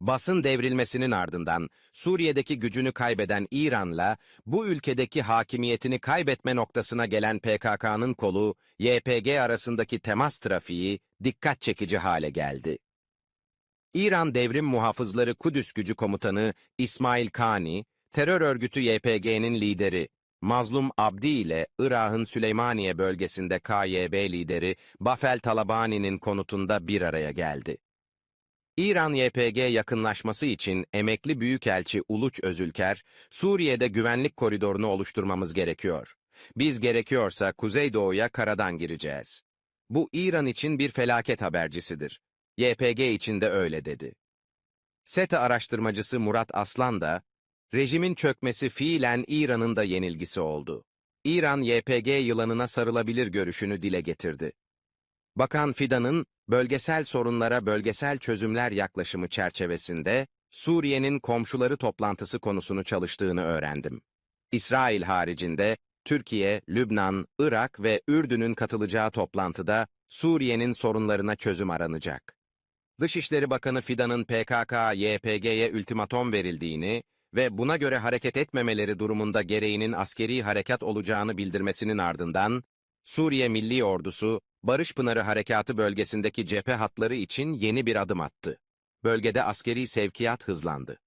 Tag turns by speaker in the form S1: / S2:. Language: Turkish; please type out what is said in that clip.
S1: Basın devrilmesinin ardından Suriye'deki gücünü kaybeden İran'la bu ülkedeki hakimiyetini kaybetme noktasına gelen PKK'nın kolu YPG arasındaki temas trafiği dikkat çekici hale geldi. İran Devrim Muhafızları Kudüs Gücü Komutanı İsmail Kani, terör örgütü YPG'nin lideri Mazlum Abdi ile Irak'ın Süleymaniye bölgesinde KYB lideri Bafel Talabani'nin konutunda bir araya geldi. İran-YPG yakınlaşması için emekli Büyükelçi Uluç Özülker, Suriye'de güvenlik koridorunu oluşturmamız gerekiyor. Biz gerekiyorsa Kuzeydoğu'ya karadan gireceğiz. Bu İran için bir felaket habercisidir. YPG için de öyle dedi. SETA araştırmacısı Murat Aslan da, rejimin çökmesi fiilen İran'ın da yenilgisi oldu. İran YPG yılanına sarılabilir görüşünü dile getirdi. Bakan Fidan'ın bölgesel sorunlara bölgesel çözümler yaklaşımı çerçevesinde Suriye'nin komşuları toplantısı konusunu çalıştığını öğrendim. İsrail haricinde Türkiye, Lübnan, Irak ve Ürdün'ün katılacağı toplantıda Suriye'nin sorunlarına çözüm aranacak. Dışişleri Bakanı Fidan'ın PKK-YPG'ye ultimatom verildiğini ve buna göre hareket etmemeleri durumunda gereğinin askeri harekat olacağını bildirmesinin ardından, Suriye Milli Ordusu, Barış Pınarı Harekatı bölgesindeki cephe hatları için yeni bir adım attı. Bölgede askeri sevkiyat hızlandı.